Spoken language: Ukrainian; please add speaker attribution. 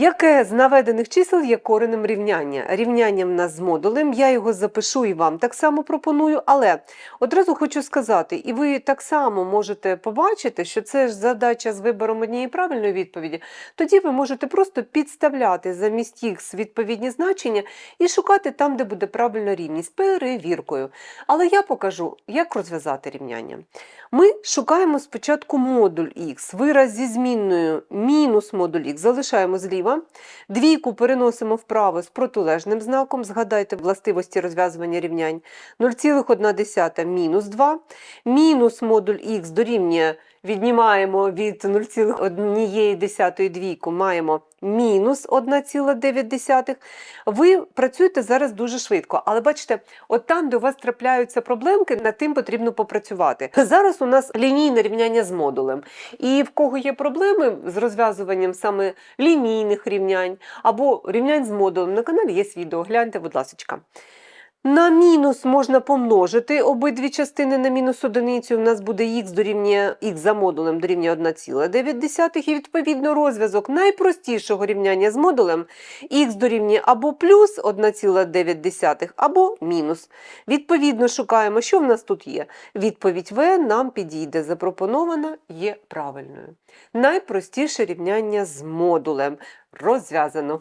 Speaker 1: Яке з наведених чисел є коренем рівняння? Рівняння в нас з модулем, я його запишу і вам так само пропоную, але одразу хочу сказати, і ви так само можете побачити, що це ж задача з вибором однієї правильної відповіді, тоді ви можете просто підставляти замість х відповідні значення і шукати там, де буде правильна рівність, перевіркою. Але я покажу, як розв'язати рівняння. Ми шукаємо спочатку модуль х, вираз зі змінною мінус модуль х залишаємо зліва, двійку переносимо вправо з протилежним знаком, згадайте властивості розв'язування рівнянь, 0,1 мінус 2, мінус модуль х дорівнює, віднімаємо від 0,1 двійку, маємо мінус 1,9. Ви працюєте зараз дуже швидко, але бачите, от там, де у вас трапляються проблемки, над тим потрібно попрацювати. Зараз у нас лінійне рівняння з модулем. І в кого є проблеми з розв'язуванням саме лінійних рівнянь або рівнянь з модулем, на каналі є відео, гляньте, будь ласка. На мінус можна помножити обидві частини на мінус одиницю. У нас буде х дорівнює х за модулем дорівнює 1,9. І відповідно розв'язок найпростішого рівняння з модулем х дорівнює або плюс 1,9, або мінус. Відповідно, шукаємо, що в нас тут є. Відповідь В нам підійде. Запропонована є правильною. Найпростіше рівняння з модулем. Розв'язано.